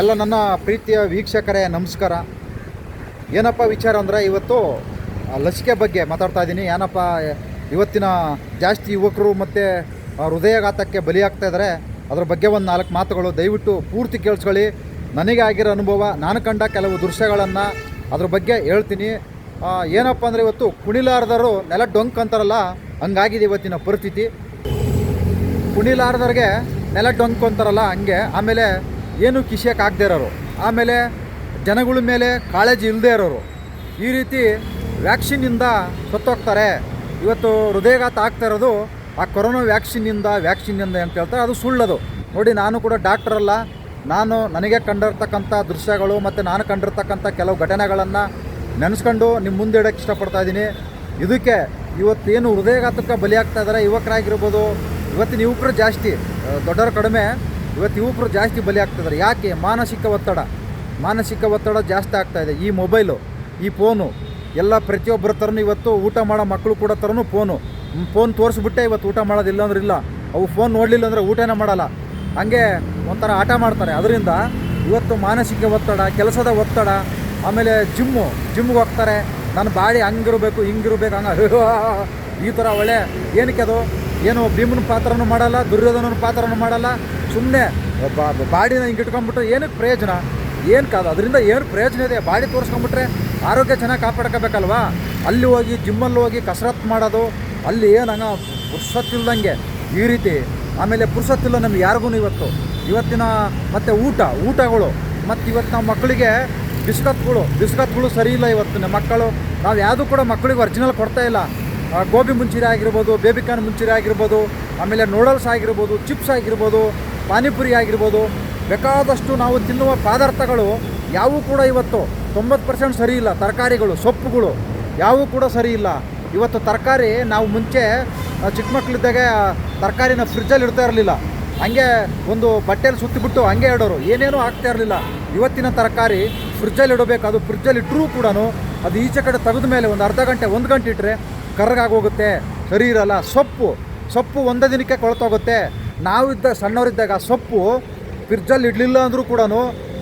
ಎಲ್ಲ ನನ್ನ ಪ್ರೀತಿಯ ವೀಕ್ಷಕರೇ, ನಮಸ್ಕಾರ. ಏನಪ್ಪ ವಿಚಾರ ಅಂದರೆ, ಇವತ್ತು ಲಸಿಕೆ ಬಗ್ಗೆ ಮಾತಾಡ್ತಾ ಇದ್ದೀನಿ. ಏನಪ್ಪ, ಇವತ್ತಿನ ಜಾಸ್ತಿ ಯುವಕರು ಮತ್ತು ಹೃದಯಘಾತಕ್ಕೆ ಬಲಿಯಾಗ್ತಾ ಇದ್ದಾರೆ ಅದ್ರ ಬಗ್ಗೆ ಒಂದು ನಾಲ್ಕು ಮಾತುಗಳು. ದಯವಿಟ್ಟು ಪೂರ್ತಿ ಕೇಳಿಸ್ಕೊಳ್ಳಿ. ನನಗೆ ಆಗಿರೋ ಅನುಭವ, ನಾನು ಕಂಡ ಕೆಲವು ದೃಶ್ಯಗಳನ್ನು ಅದ್ರ ಬಗ್ಗೆ ಹೇಳ್ತೀನಿ. ಏನಪ್ಪ ಅಂದರೆ, ಇವತ್ತು ಕುಣಿಲಾರ್ದರು ನೆಲ ಡೊಂಕ್ ಅಂತಾರಲ್ಲ, ಹಂಗಾಗಿದೆ ಇವತ್ತಿನ ಪರಿಸ್ಥಿತಿ. ಕುಣಿಲಾರ್ದವ್ರಿಗೆ ನೆಲ ಡೊಂಕು ಅಂತಾರಲ್ಲ, ಹಂಗೆ. ಆಮೇಲೆ ಏನು ಕಿಸಿಯಕ್ಕೆ ಆಗದೆ ಇರೋರು. ಆಮೇಲೆ ಜನಗಳ ಮೇಲೆ ಕಾಳಜಿ ಇಲ್ಲದೆ ಇರೋರು. ಈ ರೀತಿ ವ್ಯಾಕ್ಸಿನ್ನಿಂದ ಸತ್ತೋಗ್ತಾರೆ. ಇವತ್ತು ಹೃದಯಘಾತ ಆಗ್ತಾ ಇರೋದು ಆ ಕೊರೋನಾ ವ್ಯಾಕ್ಸಿನ್ನಿಂದ ವ್ಯಾಕ್ಸಿನ್ನಿಂದ ಅಂತ ಹೇಳ್ತಾರೆ. ಅದು ಸುಳ್ಳದು. ನೋಡಿ, ನಾನು ಕೂಡ ಡಾಕ್ಟರ್ ಅಲ್ಲ. ನಾನು ನನಗೆ ಕಂಡಿರ್ತಕ್ಕಂಥ ದೃಶ್ಯಗಳು ಮತ್ತು ನಾನು ಕಂಡಿರ್ತಕ್ಕಂಥ ಕೆಲವು ಘಟನೆಗಳನ್ನು ನೆನೆಸ್ಕೊಂಡು ನಿಮ್ಮ ಮುಂದೆ ಇಡೋಕ್ಕೆ ಇಷ್ಟಪಡ್ತಾ ಇದ್ದೀನಿ. ಇದಕ್ಕೆ ಇವತ್ತೇನು ಹೃದಯಘಾತಕ್ಕೆ ಬಲಿಯಾಗ್ತಾ ಇದ್ದಾರೆ ಯುವಕರಾಗಿರ್ಬೋದು, ಇವತ್ತಿನ ಯುವಕರು ಜಾಸ್ತಿ ದೊಡ್ಡವರು ಕಡಿಮೆ. ಇವತ್ತು ಯುವಕರು ಜಾಸ್ತಿ ಬಲಿ ಆಗ್ತಿದ್ದಾರೆ ಯಾಕೆ? ಮಾನಸಿಕ ಒತ್ತಡ. ಮಾನಸಿಕ ಒತ್ತಡ ಜಾಸ್ತಿ ಆಗ್ತಾ ಇದೆ. ಈ ಮೊಬೈಲು, ಈ ಫೋನು, ಎಲ್ಲ ಪ್ರತಿಯೊಬ್ಬರ ಥರನೂ ಇವತ್ತು ಊಟ ಮಾಡೋ ಮಕ್ಕಳು ಕೂಡ ಥರನೂ ಫೋನು. ಫೋನ್ ತೋರಿಸ್ಬಿಟ್ಟೆ ಇವತ್ತು ಊಟ ಮಾಡೋದಿಲ್ಲ ಅಂದ್ರೆ ಇಲ್ಲ. ಅವು ಫೋನ್ ನೋಡಲಿಲ್ಲ ಅಂದರೆ ಊಟನೇ ಮಾಡಲ್ಲ. ಹಂಗೆ ಒಂಥರ ಆಟ ಮಾಡ್ತಾರೆ. ಅದರಿಂದ ಇವತ್ತು ಮಾನಸಿಕ ಒತ್ತಡ, ಕೆಲಸದ ಒತ್ತಡ, ಆಮೇಲೆ ಜಿಮ್ಮು. ಜಿಮ್ಗೆ ಹೋಗ್ತಾರೆ. ನನ್ನ ಬಾಡಿ ಹಂಗಿರಬೇಕು, ಹಿಂಗಿರಬೇಕು, ಹಂಗೆ. ಈ ಥರ ಒಳ್ಳೆ, ಏನಕ್ಕೆ ಅದು? ಏನು ಭೀಮನ ಪಾತ್ರನೂ ಮಾಡಲ್ಲ, ದುರ್ಯೋಧನನ ಪಾತ್ರನೂ ಮಾಡಲ್ಲ. ಸುಮ್ಮನೆ ಬಾಡಿನ ಹಿಂಗೆ ಇಟ್ಕೊಂಡ್ಬಿಟ್ರೆ ಏನಕ್ಕೆ ಪ್ರಯೋಜನ? ಏನು ಕಾದು? ಅದರಿಂದ ಏನು ಪ್ರಯೋಜನ ಇದೆ? ಬಾಡಿ ತೋರಿಸ್ಕೊಂಬಿಟ್ರೆ ಆರೋಗ್ಯ ಚೆನ್ನಾಗಿ ಕಾಪಾಡ್ಕೋಬೇಕಲ್ವಾ? ಅಲ್ಲಿ ಹೋಗಿ, ಜಿಮ್ಮಲ್ಲಿ ಹೋಗಿ ಕಸರತ್ತು ಮಾಡೋದು, ಅಲ್ಲಿ ಏನು ಹಂಗ ಪುರ್ಸತ್ತಿಲ್ದಂಗೆ ಈ ರೀತಿ. ಆಮೇಲೆ ಪುರ್ಸತ್ತಿಲ್ಲ ನಮ್ಗೆ ಯಾರಿಗೂ ಇವತ್ತು. ಇವತ್ತಿನ ಮತ್ತು ಊಟ, ಊಟಗಳು. ಮತ್ತು ಇವತ್ತು ನಮ್ಮ ಮಕ್ಕಳಿಗೆ ಬಿಸ್ಕತ್ಗಳು. ಬಿಸ್ಕತ್ಗಳು ಸರಿ ಇಲ್ಲ ಇವತ್ತಿನ ಮಕ್ಕಳು. ನಾವು ಯಾವುದೂ ಕೂಡ ಮಕ್ಕಳಿಗೆ ಒರಿಜಿನಲ್ ಕೊಡ್ತಾ ಇಲ್ಲ. ಗೋಬಿ ಮುಂಚೂರಿ ಆಗಿರ್ಬೋದು, ಬೇಬಿಕಾನ್ ಮುಂಚೂರಿ ಆಗಿರ್ಬೋದು, ಆಮೇಲೆ ನೂಡಲ್ಸ್ ಆಗಿರ್ಬೋದು ಚಿಪ್ಸ್ ಆಗಿರ್ಬೋದು ಪಾನಿಪುರಿ ಆಗಿರ್ಬೋದು ಬೇಕಾದಷ್ಟು ನಾವು ತಿನ್ನುವ ಪದಾರ್ಥಗಳು ಯಾವೂ ಕೂಡ ಇವತ್ತು ತೊಂಬತ್ತು ಪರ್ಸೆಂಟ್ ಸರಿ ಇಲ್ಲ. ತರಕಾರಿಗಳು, ಸೊಪ್ಪುಗಳು ಯಾವೂ ಕೂಡ ಸರಿ ಇಲ್ಲ. ಇವತ್ತು ತರಕಾರಿ ನಾವು ಮುಂಚೆ ಚಿಕ್ಕ ಮಕ್ಕಳಿದ್ದಾಗ ತರಕಾರಿನ ಫ್ರಿಜ್ಜಲ್ಲಿ ಇಡ್ತಾ ಇರಲಿಲ್ಲ. ಹಂಗೆ ಒಂದು ಬಟ್ಟೆಯಲ್ಲಿ ಸುತ್ತಿಬಿಟ್ಟು ಹಂಗೆ ಇಡೋರು. ಏನೇನೂ ಆಗ್ತಾ ಇರಲಿಲ್ಲ. ಇವತ್ತಿನ ತರಕಾರಿ ಫ್ರಿಜ್ಜಲ್ಲಿ ಇಡಬೇಕು. ಅದು ಫ್ರಿಜ್ಜಲ್ಲಿ ಇಟ್ಟರೂ ಕೂಡ ಅದು ಈಚೆ ಕಡೆ ತೆಗೆದ ಮೇಲೆ ಒಂದು ಅರ್ಧ ಗಂಟೆ, ಒಂದು ಗಂಟೆ ಇಟ್ಟರೆ ಕರ್ಗಾಗೋಗುತ್ತೆ. ಸರಿ ಇರಲ್ಲ. ಸೊಪ್ಪು ಸೊಪ್ಪು ಒಂದೇ ದಿನಕ್ಕೆ ಕೊಳ್ತೋಗುತ್ತೆ. ನಾವಿದ್ದ ಸಣ್ಣವರಿದ್ದಾಗ ಆ ಸೊಪ್ಪು ಫ್ರಿಜ್ಜಲ್ಲಿ ಇಡಲಿಲ್ಲ ಅಂದರೂ ಕೂಡ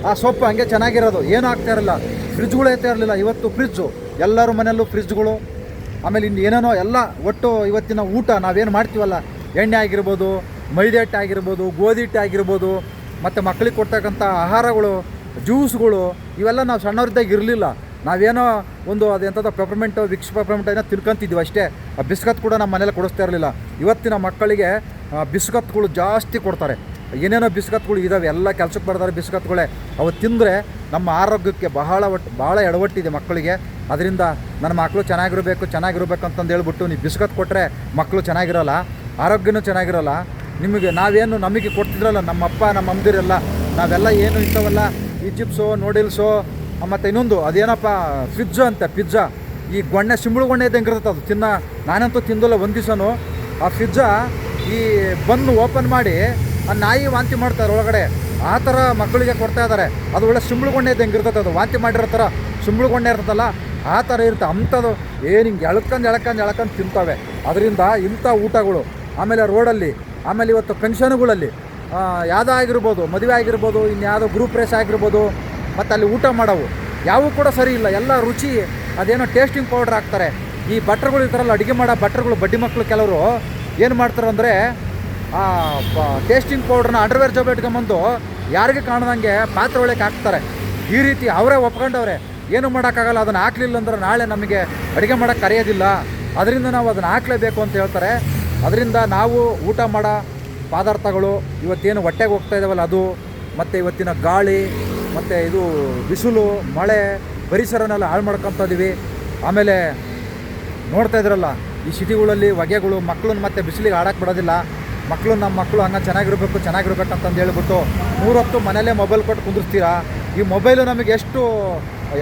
ಆ ಸೊಪ್ಪು ಹಂಗೆ ಚೆನ್ನಾಗಿರೋದು. ಏನೂ ಆಗ್ತಾ ಇರಲಿಲ್ಲ. ಫ್ರಿಜ್ಗಳು ಐತೆ ಇರಲಿಲ್ಲ. ಇವತ್ತು ಫ್ರಿಜ್ಜು ಎಲ್ಲರ ಮನೆಯಲ್ಲೂ ಫ್ರಿಜ್ಗಳು ಆಮೇಲೆ ಇನ್ನು ಏನೇನೋ ಎಲ್ಲ ಒಟ್ಟು ಇವತ್ತಿನ ಊಟ ನಾವೇನು ಮಾಡ್ತೀವಲ್ಲ? ಎಣ್ಣೆ ಆಗಿರ್ಬೋದು ಮೈದೆ ಹಿಟ್ಟು ಆಗಿರ್ಬೋದು, ಗೋಧಿ ಹಿಟ್ಟು ಆಗಿರ್ಬೋದು, ಮತ್ತು ಮಕ್ಕಳಿಗೆ ಕೊಡ್ತಕ್ಕಂಥ ಆಹಾರಗಳು ಜ್ಯೂಸ್ಗಳು ಇವೆಲ್ಲ ನಾವು ಸಣ್ಣವರಿದ್ದಾಗ ಇರಲಿಲ್ಲ. ನಾವೇನೋ ಒಂದು ಅದು ಎಂಥದ್ದು ಪೆಪರ್ಮೆಂಟು ವಿಕ್ಸ್ ಪೆಪರ್ಮೆಂಟ್ ಏನೋ ತಿನ್ಕೊಂತಿದ್ವಿ ಅಷ್ಟೇ. ಆ ಬಿಸ್ಕತ್ ಕೂಡ ನಮ್ಮ ಮನೇಲಿ ಕೊಡಿಸ್ತಾ ಇರಲಿಲ್ಲ. ಇವತ್ತಿನ ಮಕ್ಕಳಿಗೆ ಬಿಸ್ಕತ್ಗಳು ಜಾಸ್ತಿ ಕೊಡ್ತಾರೆ. ಏನೇನೋ ಬಿಸ್ಕತ್ಗಳು ಇದ್ದಾವೆ ಎಲ್ಲ ಕೆಲಸಕ್ಕೆ ಬರ್ತಾರೆ ಬಿಸ್ಕತ್ಗಳೇ. ಅವು ತಿಂದರೆ ನಮ್ಮ ಆರೋಗ್ಯಕ್ಕೆ ಬಹಳ ಒಟ್ಟು ಭಾಳ ಎಡವಟ್ಟಿದೆ ಮಕ್ಕಳಿಗೆ. ಅದರಿಂದ ನನ್ನ ಮಕ್ಕಳು ಚೆನ್ನಾಗಿರಬೇಕು ಚೆನ್ನಾಗಿರಬೇಕು ಅಂತಂದು ಹೇಳ್ಬಿಟ್ಟು ನೀವು ಬಿಸ್ಕತ್ ಕೊಟ್ಟರೆ ಮಕ್ಕಳು ಚೆನ್ನಾಗಿರೋಲ್ಲ, ಆರೋಗ್ಯನೂ ಚೆನ್ನಾಗಿರೋಲ್ಲ. ನಿಮಗೆ ನಾವೇನು ನಮಗೆ ಕೊಡ್ತಿದ್ರಲ್ಲ ನಮ್ಮಪ್ಪ ನಮ್ಮ ಅಮ್ಮದಿರೆಲ್ಲ, ನಾವೆಲ್ಲ ಏನು ಇಂಥವಲ್ಲ ಈ ಚಿಪ್ಸು, ನೂಡಲ್ಸು ಮತ್ತು ಇನ್ನೊಂದು ಅದೇನಪ್ಪ ಫ್ರಿಜ್ಜು ಅಂತ, ಪಿಜ್ಜಾ. ಈ ಗೊಣ್ಣೆ, ಸಿಂಬಳು ಗೊಣ್ಣೆ ಇದ್ದಂಗೆ ಇರ್ತದೆ ಅದು, ತಿನ್ನ. ನಾನಂತೂ ತಿಂದಲ್ಲ, ಒಂದು ದಿವಸನೂ. ಆ ಪಿಜ್ಜಾ ಈ ಬನ್ನು ಓಪನ್ ಮಾಡಿ ಆ ನಾಯಿ ವಾಂತಿ ಮಾಡ್ತಾರೆ ಒಳಗಡೆ. ಆ ಥರ ಮಕ್ಕಳಿಗೆ ಕೊಡ್ತಾ ಇದ್ದಾರೆ. ಅದು ಒಳ್ಳೆ ಸಿಂಬಳುಗೊಂಡೆ ಇದ್ದಂಗೆ ಇರ್ತದೆ ಅದು. ವಾಂತಿ ಮಾಡಿರೋ ಥರ ಸಿಂಬಳುಗೊಂಡೆ ಇರ್ತದಲ್ಲ, ಆ ಥರ ಇರುತ್ತೆ. ಅಂಥದ್ದು ಏನು ಹಿಂಗೆ ಎಳ್ಕಂದು ಎಳ್ಕಂದು ಎಳ್ಕಂದು ತಿಂತಾವೆ. ಅದರಿಂದ ಇಂಥ ಊಟಗಳು, ಆಮೇಲೆ ರೋಡಲ್ಲಿ, ಆಮೇಲೆ ಇವತ್ತು ಫಂಕ್ಷನ್ಗಳಲ್ಲಿ ಯಾವುದೋ ಆಗಿರ್ಬೋದು, ಮದುವೆ ಆಗಿರ್ಬೋದು, ಇನ್ಯಾವುದೋ ಗ್ರೂಪ್ ರೇಸ್ ಆಗಿರ್ಬೋದು, ಮತ್ತು ಅಲ್ಲಿ ಊಟ ಮಾಡೋವು. ಯಾವೂ ಕೂಡ ಸರಿ ಇಲ್ಲ. ಎಲ್ಲ ರುಚಿ, ಅದೇನೋ ಟೇಸ್ಟಿಂಗ್ ಪೌಡ್ರ್ ಹಾಕ್ತಾರೆ. ಈ ಬಟ್ರ್ಗಳು ಇರ್ತಾರಲ್ಲ ಅಡುಗೆ ಮಾಡೋ ಬಟ್ರ್ಗಳು ಬಡ್ಡಿ ಮಕ್ಕಳು ಕೆಲವರು ಏನು ಮಾಡ್ತಾರೆ ಅಂದರೆ ಟೇಸ್ಟಿಂಗ್ ಪೌಡ್ರನ್ನ ಅಂಡರ್ವೇರ್ ಜಾಬ್ ಇಟ್ಕೊಂಬಂದು ಯಾರಿಗೆ ಕಾಣ್ದಂಗೆ ಪಾತ್ರೆ ಒಳಗೆ ಹಾಕ್ತಾರೆ. ಈ ರೀತಿ ಅವರೇ ಒಪ್ಕೊಂಡವ್ರೆ. ಏನು ಮಾಡೋಕ್ಕಾಗಲ್ಲ, ಅದನ್ನು ಹಾಕ್ಲಿಲ್ಲ ಅಂದ್ರೆ ನಾಳೆ ನಮಗೆ ಅಡುಗೆ ಮಾಡೋಕ್ಕೆ ಕರೆಯೋದಿಲ್ಲ. ಅದರಿಂದ ನಾವು ಅದನ್ನು ಹಾಕಲೇಬೇಕು ಅಂತ ಹೇಳ್ತಾರೆ. ಅದರಿಂದ ನಾವು ಊಟ ಮಾಡೋ ಪದಾರ್ಥಗಳು, ಇವತ್ತೇನು ಹೊಟ್ಟೆಗೆ ಹೋಗ್ತಾ ಇದ್ದಾವಲ್ಲ ಅದು, ಮತ್ತು ಇವತ್ತಿನ ಗಾಳಿ, ಮತ್ತು ಇದು ಬಿಸಿಲು, ಮಳೆ, ಪರಿಸರನೆಲ್ಲ ಹಾಳು ಮಾಡ್ಕೊತಾ ಇದ್ದೀವಿ ಆಮೇಲೆ ನೋಡ್ತಾ ಇದ್ರಲ್ಲ ಈ ಸಿಟಿಗಳಲ್ಲಿ ಹೊಗೆಗಳು, ಮಕ್ಕಳನ್ನ ಮತ್ತೆ ಬಿಸಿಲಿಗೆ ಆಡಕ್ಕೆ ಬಿಡೋದಿಲ್ಲ. ಮಕ್ಕಳು ನಮ್ಮ ಮಕ್ಕಳು ಹಂಗೆ ಚೆನ್ನಾಗಿರ್ಬೇಕು ಚೆನ್ನಾಗಿರ್ಬೇಕು ಅಂತಂದು ಹೇಳ್ಬಿಟ್ಟು ಮೂರೊತ್ತು ಮನೇಲೇ ಮೊಬೈಲ್ ಕೊಟ್ಟು ಕುಂದಿರ್ತೀರಾ ಈ ಮೊಬೈಲು ನಮಗೆ ಎಷ್ಟು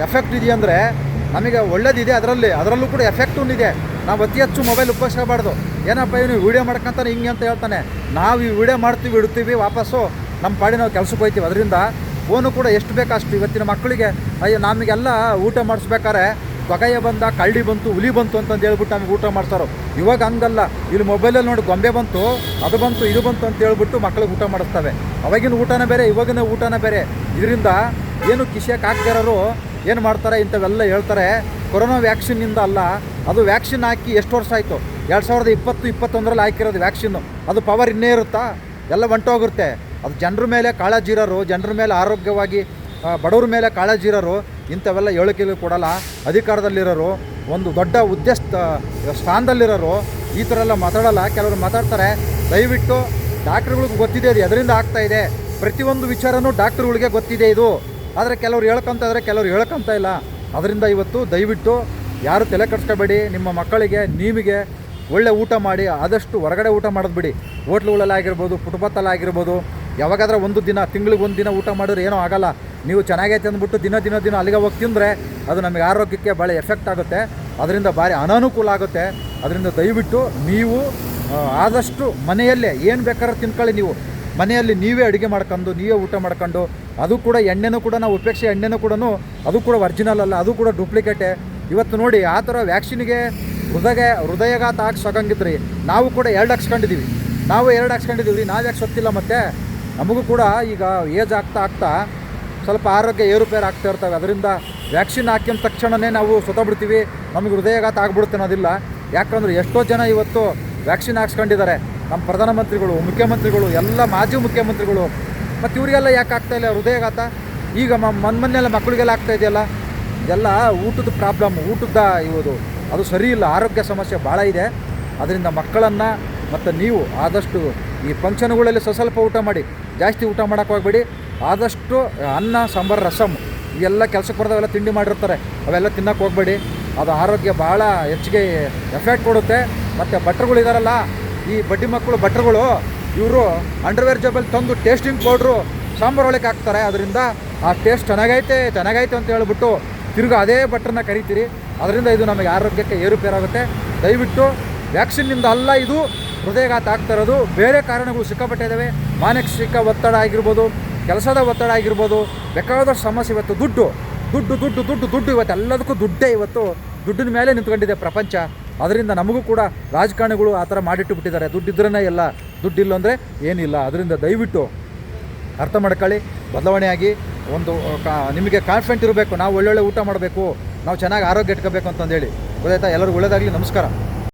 ಎಫೆಕ್ಟ್ ಇದೆಯಂದರೆ ನಮಗೆ ಒಳ್ಳೇದಿದೆ ಅದರಲ್ಲಿ, ಅದರಲ್ಲೂ ಕೂಡ ಎಫೆಕ್ಟ್ ಇದೆ. ನಾವು ಅತಿ ಹೆಚ್ಚು ಮೊಬೈಲ್ ಉಪಯೋಗಿಸಬಾರ್ದು ಏನಪ್ಪ ಇವನು ವೀಡಿಯೋ ಮಾಡ್ಕೊಂತಾನೆ, ಹಿಂಗೆ ಅಂತ ಹೇಳ್ತಾನೆ. ನಾವು ಈ ವಿಡಿಯೋ ಮಾಡ್ತೀವಿ, ಇಡ್ತೀವಿ, ವಾಪಸ್ಸು ನಮ್ಮ ಪಾಡಿ ನಾವು ಕೆಲಸಕ್ಕೆ ಹೋಗ್ತೀವಿ ಅದರಿಂದ ಫೋನು ಕೂಡ ಎಷ್ಟು ಬೇಕಷ್ಟು ಇವತ್ತಿನ ಮಕ್ಕಳಿಗೆ. ಅಯ್ಯೋ, ನಮಗೆಲ್ಲ ಊಟ ಮಾಡಿಸ್ಬೇಕಾರೆ ತೊಗಯ ಬಂದ, ಕಳ್ಳಿ ಬಂತು, ಹುಲಿ ಬಂತು ಅಂತಂದು ಹೇಳ್ಬಿಟ್ಟು ನಮ್ಗೆ ಊಟ ಮಾಡ್ತಾರೋ ಇವಾಗ ಹಂಗಲ್ಲ. ಇಲ್ಲಿ ಮೊಬೈಲಲ್ಲಿ ನೋಡಿ ಗೊಂಬೆ ಬಂತು, ಅದು ಬಂತು, ಇದು ಬಂತು ಅಂತ ಹೇಳ್ಬಿಟ್ಟು ಮಕ್ಕಳಿಗೆ ಊಟ ಮಾಡಿಸ್ತವೆ. ಅವಾಗಿನ ಊಟನ ಬೇರೆ, ಇವಾಗಿನ ಊಟನ ಬೇರೆ. ಇದರಿಂದ ಏನು ಕಿಶಿಯಕ್ಕೆ ಇರೋರು ಏನು ಮಾಡ್ತಾರೆ? ಇಂಥವೆಲ್ಲ ಹೇಳ್ತಾರೆ. ಕೊರೋನಾ ವ್ಯಾಕ್ಸಿನ್ನಿಂದ ಅಲ್ಲ, ಅದು ವ್ಯಾಕ್ಸಿನ್ ಹಾಕಿ ಎಷ್ಟು ವರ್ಷ ಆಯಿತು? ಎರಡು ಸಾವಿರದ ಇಪ್ಪತ್ತು, ಇಪ್ಪತ್ತೊಂದರಲ್ಲಿ ಹಾಕಿರೋದು ವ್ಯಾಕ್ಸಿನ್ನು ಅದು ಪವರ್ ಇನ್ನೇ ಇರುತ್ತಾ? ಎಲ್ಲ ಹೊಂಟೋಗಿರುತ್ತೆ ಅದು ಜನರ ಮೇಲೆ ಕಾಳಜಿರೋರು ಜನರ ಮೇಲೆ ಆರೋಗ್ಯವಾಗಿ ಬಡವ್ರ ಮೇಲೆ ಕಾಳಜಿ ಇರೋರು, ಇಂಥವೆಲ್ಲ ಹೇಳಿಕೆಗಳು ಕೊಡಲ್ಲ, ಅಧಿಕಾರದಲ್ಲಿರೋರು, ಒಂದು ದೊಡ್ಡ ಉದ್ದೇಶ ಸ್ಥಾನದಲ್ಲಿರೋರು, ಈ ಥರ ಎಲ್ಲ ಮಾತಾಡಲ್ಲ. ಕೆಲವರು ಮಾತಾಡ್ತಾರೆ, ದಯವಿಟ್ಟು ಡಾಕ್ಟ್ರುಗಳಿಗೆ ಗೊತ್ತಿದೆ ಅದು ಎದರಿಂದ ಆಗ್ತಾ ಇದೆ. ಪ್ರತಿಯೊಂದು ವಿಚಾರನೂ ಡಾಕ್ಟ್ರುಗಳಿಗೆ ಗೊತ್ತಿದೆ ಇದು. ಆದರೆ ಕೆಲವರು ಹೇಳ್ಕೊಂತ ಇದ್ದಾರೆ ಕೆಲವ್ರು ಹೇಳ್ಕೊಂತ ಇಲ್ಲ. ಅದರಿಂದ ಇವತ್ತು ದಯವಿಟ್ಟು ಯಾರು ತಲೆ ಕೆಡಿಸ್ಕೋಬೇಡಿ, ನಿಮ್ಮ ಮಕ್ಕಳಿಗೆ ನಿಮಗೆ ಒಳ್ಳೆ ಊಟ ಮಾಡಿ, ಆದಷ್ಟು ಹೊರಗಡೆ ಊಟ ಮಾಡೋದು ಬಿಡಿ. ಹೋಟ್ಲುಗಳಲ್ಲಿ ಆಗಿರ್ಬೋದು ಯಾವಾಗಾದ್ರೆ ಒಂದು ದಿನ, ತಿಂಗಳಿಗೆ ಒಂದು ದಿನ ಊಟ ಮಾಡಿದ್ರೆ ಏನೂ ಆಗಲ್ಲ. ನೀವು ಚೆನ್ನಾಗೈತೆ ಅಂದ್ಬಿಟ್ಟು ದಿನ ದಿನ ದಿನ ಅಲ್ಲಿಗೆ ಹೋಗಿ ತಿಂದರೆ ಅದು ನಮಗೆ ಆರೋಗ್ಯಕ್ಕೆ ಭಾಳ ಎಫೆಕ್ಟ್ ಆಗುತ್ತೆ. ಅದರಿಂದ ಭಾರಿ ಅನಾನುಕೂಲ ಆಗುತ್ತೆ. ಅದರಿಂದ ದಯವಿಟ್ಟು ನೀವು ಆದಷ್ಟು ಮನೆಯಲ್ಲೇ ಏನು ಬೇಕಾದ್ರೂ ತಿನ್ಕೊಳ್ಳಿ ನೀವು. ಮನೆಯಲ್ಲಿ ನೀವೇ ಅಡುಗೆ ಮಾಡ್ಕೊಂಡು, ನೀವೇ ಊಟ ಮಾಡ್ಕೊಂಡು, ಅದು ಕೂಡ ಎಣ್ಣೆನೂ ಕೂಡ ನಾವು ಉಪೇಕ್ಷೆ ಎಣ್ಣೆನೂ ಕೂಡ ಅದು ಕೂಡ ಒರ್ಜಿನಲ್ ಅಲ್ಲ, ಅದು ಕೂಡ ಡೂಪ್ಲಿಕೇಟೆ ಇವತ್ತು ನೋಡಿ, ಆ ಥರ ವ್ಯಾಕ್ಸಿನ್ಗೆ ಹೃದಯ, ಹೃದಯಘಾತ ಹಾಕ್ಸೋಕಂಗಿದ್ರಿ ನಾವು ಕೂಡ ಎರಡು ಹಾಕ್ಸ್ಕೊಂಡಿದ್ದೀವಿ ನಾವು ಎರಡು ಹಾಕ್ಸ್ಕೊಂಡಿದ್ದೀವಿ ನಾವು ಯಾಕೆ ಸತ್ತಿಲ್ಲ ಮತ್ತೆ? ನಮಗೂ ಕೂಡ ಈಗ ಏಜ್ ಆಗ್ತಾ ಆಗ್ತಾ ಸ್ವಲ್ಪ ಆರೋಗ್ಯ ಏರುಪೇರು ಆಗ್ತಾ ಇರ್ತವೆ. ಅದರಿಂದ ವ್ಯಾಕ್ಸಿನ್ ಹಾಕಿದ ತಕ್ಷಣವೇ ನಾವು ಬಿಡ್ತೀವಿ. ನಮಗೆ ಹೃದಯಘಾತ ಆಗ್ಬಿಡುತ್ತೆ ಅನ್ನೋದಿಲ್ಲ. ಯಾಕಂದ್ರೆ ಎಷ್ಟೋ ಜನ ಇವತ್ತು ವ್ಯಾಕ್ಸಿನ್ ಹಾಕ್ಸ್ಕೊಂಡಿದ್ದಾರೆ. ನಮ್ಮ ಪ್ರಧಾನಮಂತ್ರಿಗಳು, ಮುಖ್ಯಮಂತ್ರಿಗಳು, ಎಲ್ಲ ಮಾಜಿ ಮುಖ್ಯಮಂತ್ರಿಗಳು. ಮತ್ತು ಇವರಿಗೆಲ್ಲ ಯಾಕೆ ಆಗ್ತಾ ಇಲ್ಲ ಹೃದಯಘಾತ? ಈಗ ಮ ಮೊನ್ನೆಲ್ಲ ಮಕ್ಕಳಿಗೆಲ್ಲ ಆಗ್ತಾ ಇದೆಯಲ್ಲ? ಇದೆಲ್ಲ ಊಟದ ಪ್ರಾಬ್ಲಮ್, ಊಟದ ಇವುದು ಅದು ಸರಿ ಇಲ್ಲ. ಆರೋಗ್ಯ ಸಮಸ್ಯೆ ಭಾಳ ಇದೆ. ಅದರಿಂದ ಮಕ್ಕಳನ್ನು ಮತ್ತು ನೀವು ಆದಷ್ಟು ಈ ಫಂಕ್ಷನ್ಗಳಲ್ಲಿ ಸ್ವಲ್ಪ ಊಟ ಮಾಡಿ, ಜಾಸ್ತಿ ಊಟ ಮಾಡೋಕ್ಕೆ ಹೋಗ್ಬೇಡಿ. ಆದಷ್ಟು ಅನ್ನ, ಸಾಂಬಾರು ರಸಮ್ ಇವೆಲ್ಲ ಕೆಲಸಕ್ಕೆ ಬರ್ದವೆಲ್ಲ ತಿಂಡಿ ಮಾಡಿರ್ತಾರೆ. ಅವೆಲ್ಲ ತಿನ್ನೋಕೆ ಹೋಗ್ಬೇಡಿ. ಅದು ಆರೋಗ್ಯ ಭಾಳ ಹೆಚ್ಚಿಗೆ ಎಫೆಕ್ಟ್ ಕೊಡುತ್ತೆ. ಮತ್ತು ಭಟ್ರುಗಳಿದಾರಲ್ಲ ಈ ಬಡ್ಡಿ ಮಕ್ಕಳು ಭಟ್ರುಗಳು ಇವರು ಅಂಡರ್ವೇರ್ ಜಬಲ್ ತಂದು ಟೇಸ್ಟಿಂಗ್ ಪೌಡ್ರು ಸಾಂಬಾರು ಒಳಗೆ ಹಾಕ್ತಾರೆ. ಅದರಿಂದ ಆ ಟೇಸ್ಟ್ ಚೆನ್ನಾಗೈತೆ ಚೆನ್ನಾಗೈತೆ ಅಂತ ಹೇಳ್ಬಿಟ್ಟು ತಿರ್ಗಿ ಅದೇ ಬಟ್ರನ್ನ ಕರಿತೀರಿ. ಅದರಿಂದ ಇದು ನಮಗೆ ಆರೋಗ್ಯಕ್ಕೆ ಏರುಪೇರಾಗುತ್ತೆ. ದಯವಿಟ್ಟು ವ್ಯಾಕ್ಸಿನ್ನಿಂದ ಅಲ್ಲ ಇದು ಹೃದಯಘಾತ ಆಗ್ತಾ ಇರೋದು. ಬೇರೆ ಕಾರಣಗಳು ಸಿಕ್ಕಾಪಟ್ಟಿದ್ದಾವೆ ಮಾನಸಿಕ ಒತ್ತಡ ಆಗಿರ್ಬೋದು, ಕೆಲಸದ ಒತ್ತಡ ಆಗಿರ್ಬೋದು ಬೇಕಾದಷ್ಟು ಸಮಸ್ಯೆ ಇವತ್ತು ದುಡ್ಡು. ದುಡ್ಡು ದುಡ್ಡು ದುಡ್ಡು ದುಡ್ಡು ಇವತ್ತು ಎಲ್ಲದಕ್ಕೂ ದುಡ್ಡೇ ಇವತ್ತು. ದುಡ್ಡಿನ ಮೇಲೆ ನಿಂತ್ಕೊಂಡಿದೆ ಪ್ರಪಂಚ. ಅದರಿಂದ ನಮಗೂ ಕೂಡ ರಾಜಕಾರಣಿಗಳು ಆ ಥರ ಮಾಡಿಟ್ಟು ಬಿಟ್ಟಿದ್ದಾರೆ ದುಡ್ಡಿದ್ರೇ ಎಲ್ಲ. ದುಡ್ಡಿಲ್ಲ ಅಂದರೆ ಏನಿಲ್ಲ. ಅದರಿಂದ ದಯವಿಟ್ಟು ಅರ್ಥ ಮಾಡ್ಕೊಳ್ಳಿ. ಬದಲಾವಣೆಯಾಗಿ ಒಂದು ಕಾ, ನಿಮಗೆ ಕಾನ್ಫಿಡೆಂಟ್ ಇರಬೇಕು. ನಾವು ಒಳ್ಳೊಳ್ಳೆ ಊಟ ಮಾಡಬೇಕು. ನಾವು ಚೆನ್ನಾಗಿ ಆರೋಗ್ಯ ಇಟ್ಕೋಬೇಕು ಅಂತಂದೇಳಿ. ಗೊತ್ತಾಯ್ತಾ? ಎಲ್ಲರಿಗೂ ಒಳ್ಳೆಯದಾಗಲಿ ನಮಸ್ಕಾರ.